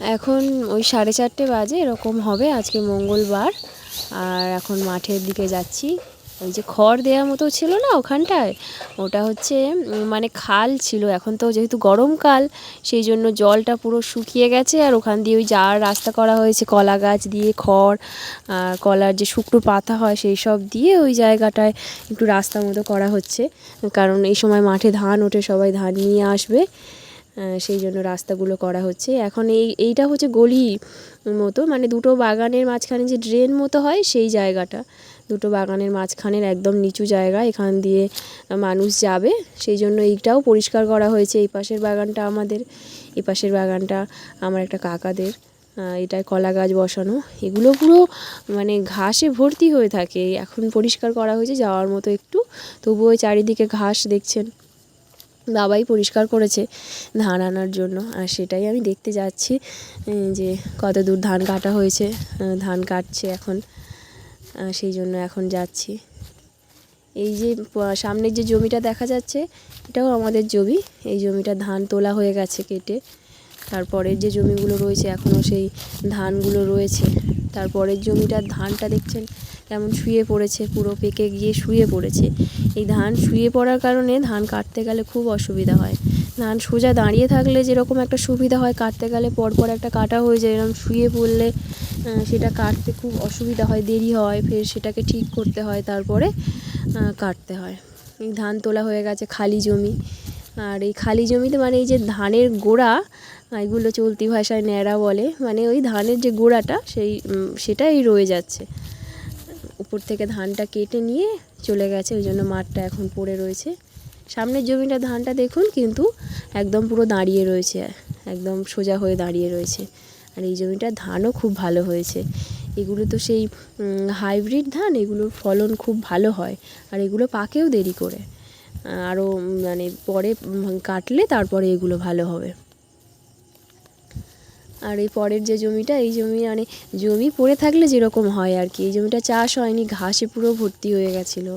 এখন ওই সাড়ে চারটে বাজে, এরকম হবে আজকে মঙ্গলবার। আর এখন মাঠের দিকে যাচ্ছি। ওই যে খড় দেওয়ার মতো ছিল না ওখানটায়? ওটা হচ্ছে মানে খাল ছিল। এখন তো যেহেতু গরমকাল সেই জন্য জলটা পুরো শুকিয়ে গেছে। আর ওখান দিয়ে ওই যাওয়ার রাস্তা করা হয়েছে, কলা গাছ দিয়ে খড় কলার যে শুকনো পাতা হয়, সেই সব দিয়ে ওই জায়গাটায় একটু রাস্তা মতো করা হচ্ছে। কারণ এই সময় মাঠে ধান ওঠে, সবাই ধান নিয়ে আসবে। সেই জন্য রাস্তাগুলো করা হচ্ছে। এখন এই, এইটা হচ্ছে গলি মতো মানে দুটো বাগানের মাঝখানে যে ড্রেন মতো হয় সেই জায়গাটা। দুটো বাগানের মাঝখানের একদম নিচু জায়গা, এখান দিয়ে মানুষ যাবে। সেই জন্য এইটাও পরিষ্কার করা হয়েছে। এই পাশের বাগানটা আমাদের, এই পাশের বাগানটা আমার একটা কাকাদের এটায় কলা গাছ বসানো। এগুলো পুরো মানে ঘাসে ভর্তি হয়ে থাকে। এখন পরিষ্কার করা হয়েছে, যাওয়ার মতো একটু। তবুও চারিদিকে ঘাস দেখছেন। বাবাই পরিষ্কার করেছে ধান আনার জন্য। আর সেটাই আমি দেখতে যাচ্ছি যে কত দূর ধান কাটা হয়েছে ধান কাটছে এখন। সেই জন্য এখন যাচ্ছি। এই যে সামনের যে জমিটা দেখা যাচ্ছে, এটাও আমাদের জমি। এই জমিটা ধান তোলা হয়ে গেছে কেটে। তারপরের যে জমিগুলো রয়েছে, এখনও সেই ধানগুলো রয়েছে। তারপরের জমিটার ধানটা দেখছেন কেমন শুয়ে পড়েছে, পুরো পেকে গিয়ে শুয়ে পড়েছে। এই ধান শুয়ে পড়ার কারণে ধান কাটতে গেলে খুব অসুবিধা হয়। ধান সোজা দাঁড়িয়ে থাকলে যেরকম একটা সুবিধা হয়, কাটতে গেলে পরপর একটা কাটা হয়ে যায়। এরকম শুয়ে পড়লে সেটা কাটতে খুব অসুবিধা হয়, দেরি হয়, ফের সেটাকে ঠিক করতে হয়, তারপরে কাটতে হয়। এই ধান তোলা হয়ে গেছে খালি জমি। আর এই খালি জমিতে মানে এই যে ধানের গোড়া এগুলো চলতি ভাষায় ন্যাড়া বলে মানে ওই ধানের যে গোড়াটা, সেই সেটাই রয়ে যাচ্ছে। উপর থেকে ধানটা কেটে নিয়ে চলে গেছে, ওই জন্য মাঠটা এখন পড়ে রয়েছে। সামনের জমিটা ধানটা দেখুন, কিন্তু একদম পুরো দাঁড়িয়ে রয়েছে, একদম সোজা হয়ে দাঁড়িয়ে রয়েছে। আর এই জমিটার ধানও খুব ভালো হয়েছে। এগুলো তো সেই হাইব্রিড ধান, এগুলোর ফলন খুব ভালো হয়, আর এগুলো পাকেও দেরি করে। আরও মানে পরে কাটলে তারপরে এগুলো ভালো হবে। আর এই পরের যে জমিটা, এই জমি মানে জমি পড়ে থাকলে যেরকম হয় আর কি। এই জমিটা চাষ হয়নি, ঘাসে পুরো ভর্তি হয়ে গেছিল।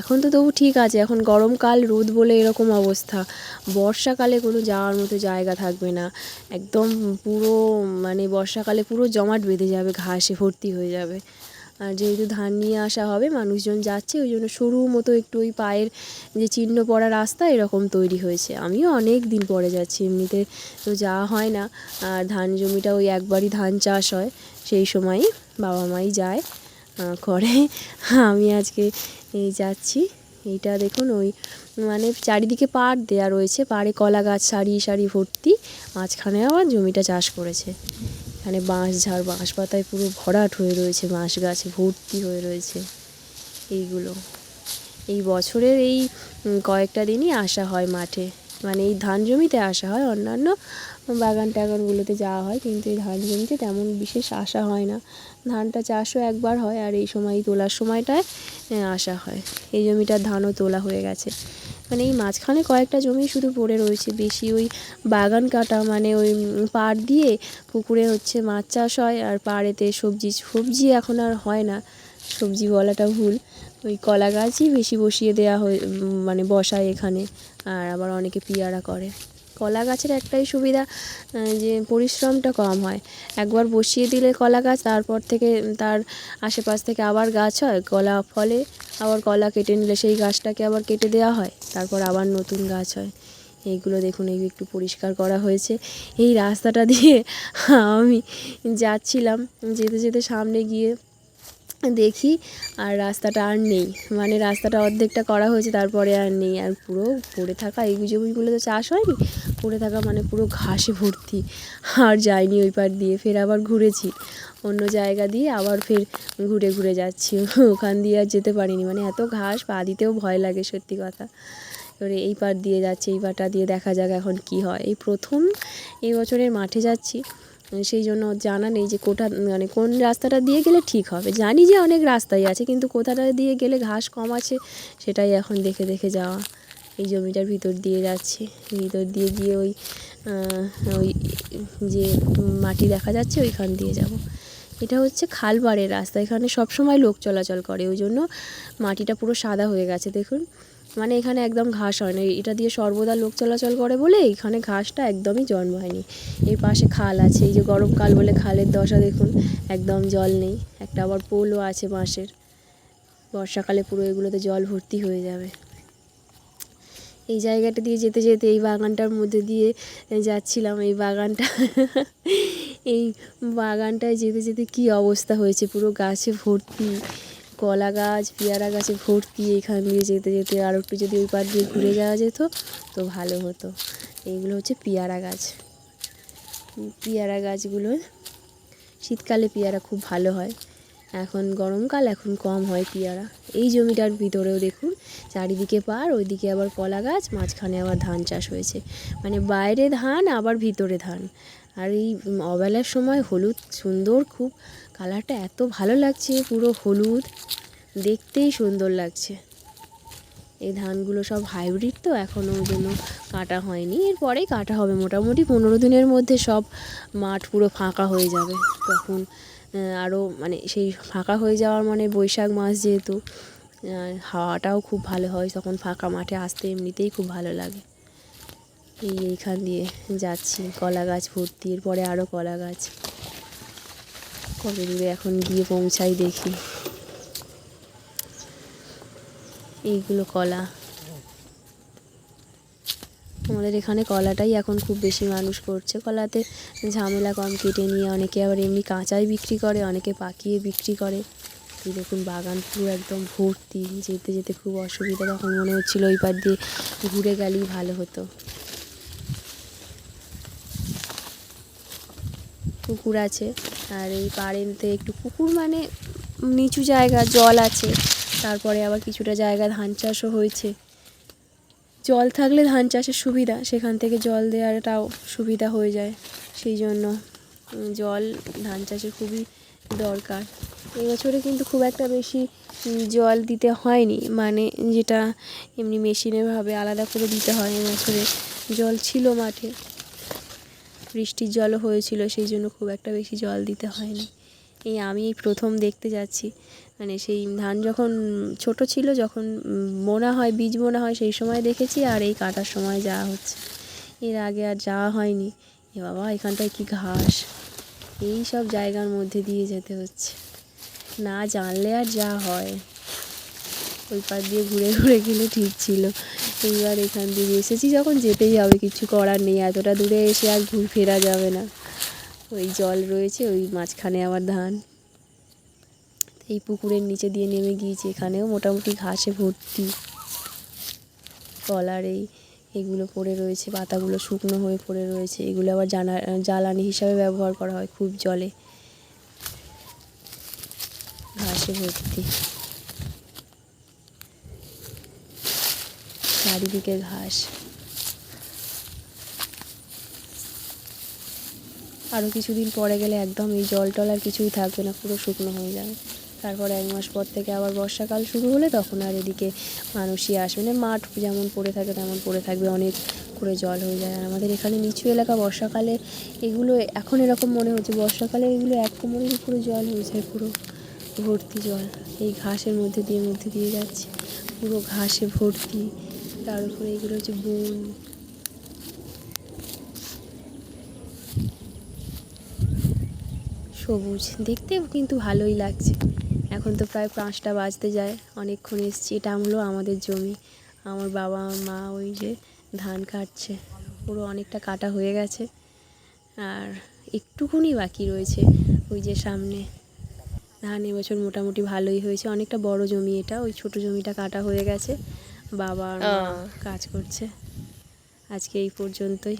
এখন তো তবু ঠিক আছে, এখন গরমকাল, রোদ বলে এরকম অবস্থা। বর্ষাকালে কোনো যাওয়ার মতো জায়গা থাকবে না। একদম পুরো মানে বর্ষাকালে পুরো জমাট বেঁধে যাবে, ঘাসে ভর্তি হয়ে যাবে। আর যেহেতু ধান নিয়ে আসা হবে, মানুষজন যাচ্ছে, ওই জন্য সরু মতো একটু ওই পায়ের যে চিহ্ন পড়া রাস্তা এরকম তৈরি হয়েছে। আমিও অনেক দিন পরে যাচ্ছি, এমনিতে তো যাওয়া হয় না। আর ধান জমিটা ওই একবারই ধান চাষ হয়, সেই সময়ই বাবা মাই যায় করে। আমি আজকে এই যাচ্ছি, এইটা দেখুন ওই মানে চারিদিকে পাড় দেয়া রয়েছে, পাড়ে কলা গাছ, সারি সারি ভর্তি, মাঝখানে আবার জমিটা চাষ করেছে। এখানে বাঁশ ঝাড়, বাঁশ পাতায় পুরো ভরাট হয়ে রয়েছে, বাঁশ গাছে ভর্তি হয়ে রয়েছে এইগুলো। এই বছরের এই কয়েকটা দিনই আসা হয় মাঠে। মানে এই ধান জমিতে আসা হয়, অন্যান্য বাগান টাগানগুলোতে যাওয়া হয়, কিন্তু এই ধান জমিতে তেমন বিশেষ আসা হয় না। ধানটা চাষও একবার হয়, আর এই সময় তোলার সময়টায় আসা হয়। এই জমিটার ধানও তোলা হয়ে গেছে। মানে এই মাঝখানে কয়েকটা জমি শুধু পড়ে রয়েছে। বেশি ওই বাগান কাটা মানে ওই পাড় দিয়ে পুকুরে হচ্ছে মাছ চাষ হয়, আর পাড়েতে সবজি সবজি এখন আর হয় না। সবজি বলাটা ভুল। ওই কলা গাছই বেশি বসিয়ে দেওয়া হয়ে মানে বসায় এখানে, আর আবার অনেকে পিয়ারা করে। কলা গাছের একটাই সুবিধা যে পরিশ্রমটা কম হয়। একবার বসিয়ে দিলে কলা গাছ, তারপর থেকে তার আশেপাশ থেকে আবার গাছ হয়, কলা ফলে আবার কলা কেটে নিলে সেই গাছটাকে আবার কেটে দেওয়া হয়, তারপর আবার নতুন গাছ হয়। এইগুলো দেখুন, এই একটু পরিষ্কার করা হয়েছে। এই রাস্তাটা দিয়ে আমি যাচ্ছিলাম, যেতে যেতে সামনে গিয়ে দেখি আর রাস্তাটা আর নেই। মানে রাস্তাটা অর্ধেকটা করা হয়েছে, তারপরে আর নেই। আর পুরো পড়ে থাকা এই জমিগুলো তো চাষ হয়নি? পড়ে থাকা মানে পুরো ঘাসে ভর্তি। আর যাইনি ওই পার দিয়ে, ফের আবার ঘুরেছি। অন্য জায়গা দিয়ে আবার ফের ঘুরে ঘুরে যাচ্ছি। ওখান দিয়ে আর যেতে পারিনি। মানে এত ঘাস, পা দিতেও ভয় লাগে সত্যি কথা। এবারে এই পার দিয়ে যাচ্ছে, এই পারটা দিয়ে দেখা যাক এখন কি হয়। এই প্রথম এই বছরের মাঠে যাচ্ছি। সেই জন্য জানা নেই যে কোটা মানে কোন রাস্তাটা দিয়ে গেলে ঠিক হবে। জানি যে অনেক রাস্তাই আছে, কিন্তু কোথাটা দিয়ে গেলে ঘাস কম আছে, সেটাই এখন দেখে দেখে যাওয়া। এই জমিটার ভিতর দিয়ে যাচ্ছে। ভিতর দিয়ে গিয়ে ওই ওই যে মাটি দেখা যাচ্ছে, ওইখান দিয়ে যাব। এটা হচ্ছে খালপাড়ের রাস্তা। এখানে সব সময় লোক চলাচল করে, ওই জন্য মাটিটা পুরো সাদা হয়ে গেছে, দেখুন। মানে এখানে একদম ঘাস হয় না। এটা দিয়ে সর্বদা লোক চলাচল করে বলে এখানে ঘাসটা একদমই জন্মায়নি। এর পাশে খাল আছে, এই যে গরমকাল বলে খালের দশা, দেখুন, একদম জল নেই। একটা আবার পোলও আছে বাঁশের। বর্ষাকালে পুরো এগুলোতে জল ভর্তি হয়ে যাবে। এই জায়গাটা দিয়ে যেতে যেতে এই বাগানটার মধ্যে দিয়ে যাচ্ছিলাম, এই বাগানটা। এই বাগানটায় যেতে যেতে কি অবস্থা হয়েছে? পুরো গাছে ভর্তি, কলা গাছ, পেয়ারা গাছে ভর্তি, এখান দিয়ে যেতে যেতে আর একটু যদি ওই পার দিয়ে ঘুরে যাওয়া যেত, তো ভালো হতো। এইগুলো হচ্ছে পেয়ারা গাছ। পেয়ারা গাছগুলো, শীতকালে পেয়ারা খুব ভালো হয়। এখন গরমকাল, এখন কম হয় পেয়ারা। এই জমিটার ভিতরেও দেখুন, চারিদিকে পার, ওইদিকে আবার কলা গাছ, মাঝখানে আবার ধান চাষ হয়েছে। মানে বাইরে ধান, আবার ভিতরে ধান। আর এই অবেলার সময় হলুদ সুন্দর খুব। কালারটা এত ভালো লাগছে, পুরো হলুদ। দেখতেই সুন্দর লাগছে। এই ধানগুলো সব হাইব্রিড তো এখনও ওই জন্য কাটা হয়নি। এরপরেই কাটা হবে মোটামুটি, পনেরো দিনের মধ্যে সব মাঠ পুরো ফাঁকা হয়ে যাবে। তখন আরও মানে সেই ফাঁকা হয়ে যাওয়ার মানে বৈশাখ মাস যেহেতু হাওয়াটাও খুব ভালো হয়। তখন ফাঁকা মাঠে আসতে এমনিতেই খুব ভালো লাগে। এই এইখান দিয়ে যাচ্ছি। কলা গাছ ভর্তি, এরপরে আরও কলা গাছ। কবে দূরে এখন গিয়ে পৌঁছাই দেখি। এইগুলো কলা। আমাদের এখানে কলাটাই এখন খুব বেশি মানুষ করছে। কলাতে ঝামেলা কম কেটে নিয়ে অনেকে আবার এমনি কাঁচাই বিক্রি করে, অনেকে পাকিয়ে বিক্রি করে। এই দেখুন বাগান পুরো একদম ভর্তি, যেতে যেতে খুব অসুবিধা। তখন মনে হচ্ছিল ওই পার দিয়ে ঘুরে গেলেই ভালো হতো। পুকুর আছে আর এই পাড়েতে একটু পুকুর মানে নিচু জায়গা, জল আছে। তারপরে আবার কিছুটা জায়গা ধান চাষও হয়েছে। জল থাকলে ধান চাষের সুবিধা, সেখান থেকে জল দেওয়াটাও সুবিধা হয়ে যায়। সেই জন্য জল ধান চাষের খুবই দরকার। এবছরে কিন্তু খুব একটা বেশি জল দিতে হয়নি। মানে যেটা এমনি মেশিনেভাবে আলাদা করে দিতে হয় এবছরে জল ছিল মাঠে। বৃষ্টির জলও হয়েছিল, সেই জন্য খুব একটা বেশি জল দিতে হয়নি। এই আমি প্রথম দেখতে যাচ্ছি। মানে সেই ধান যখন ছোট ছিল, যখন বোনা হয়, বীজ বোনা হয়, সেই সময় দেখেছি আর এই কাটার সময় যাওয়া হচ্ছে। এর আগে আর যাওয়া হয়নি। এ বাবা, এখানটায় কি ঘাস? এই সব জায়গার মধ্যে দিয়ে যেতে হচ্ছে। না জানলে আর যা হয়। ওই পার দিয়ে ঘুরে ঘুরে গেলে ঠিক ছিল। এইবার এখান দিয়ে এসেছি, যখন যেতেই হবে, কিছু করার নেই। এতটা দূরে এসে আর ঘুরে ফেরা যাবে না। ওই জল রয়েছে, ওই মাঝখানে আবার ধান। এই পুকুরের নিচে দিয়ে নেমে গিয়েছি, এখানেও মোটামুটি ঘাসে ভর্তি। কলার এই এগুলো পড়ে রয়েছে, পাতাগুলো শুকনো হয়ে পড়ে রয়েছে, এগুলো আবার জানা, জ্বালানি হিসাবে ব্যবহার করা হয় খুব জলে। ঘাসে ভর্তি। চারিদিকে ঘাস। আরও কিছুদিন পরে গেলে একদম এই জল টল আর কিছুই থাকবে না, পুরো শুকনো হয়ে যাবে। তারপর এক মাস পর থেকে আবার বর্ষাকাল শুরু হলে তখন আর এদিকে মানুষই আসবে না। মাঠ যেমন পড়ে থাকে তেমন পড়ে থাকবে, অনেক করে জল হয়ে যায়। আর আমাদের এখানে নিচু এলাকা বর্ষাকালে এগুলো এখন এরকম মনে হচ্ছে, বর্ষাকালে এগুলো এক কোমরের উপরে জল হয়ে যায়, পুরো ভর্তি জল। এই ঘাসের মধ্যে দিয়ে মধ্যে দিয়ে যাচ্ছে, পুরো ঘাসে ভর্তি। তার উপরে এগুলো হচ্ছে বন। সবুজ। দেখতেও কিন্তু ভালোই লাগছে। এখন তো প্রায় পাঁচটা বাজতে যায়। অনেকক্ষণ এসছি। এটা হলো আমাদের জমি। আমার বাবা মা ওই যে ধান কাটছে। পুরো অনেকটা কাটা হয়ে গেছে। আর একটুকুনি বাকি রয়েছে ওই যে সামনে। ধান এবছর মোটামুটি ভালোই হয়েছে। অনেকটা বড় জমি এটা। ওই ছোট জমিটা কাটা হয়ে গেছে। বাবা। কাজ করছে। আজকে এই পর্যন্তই।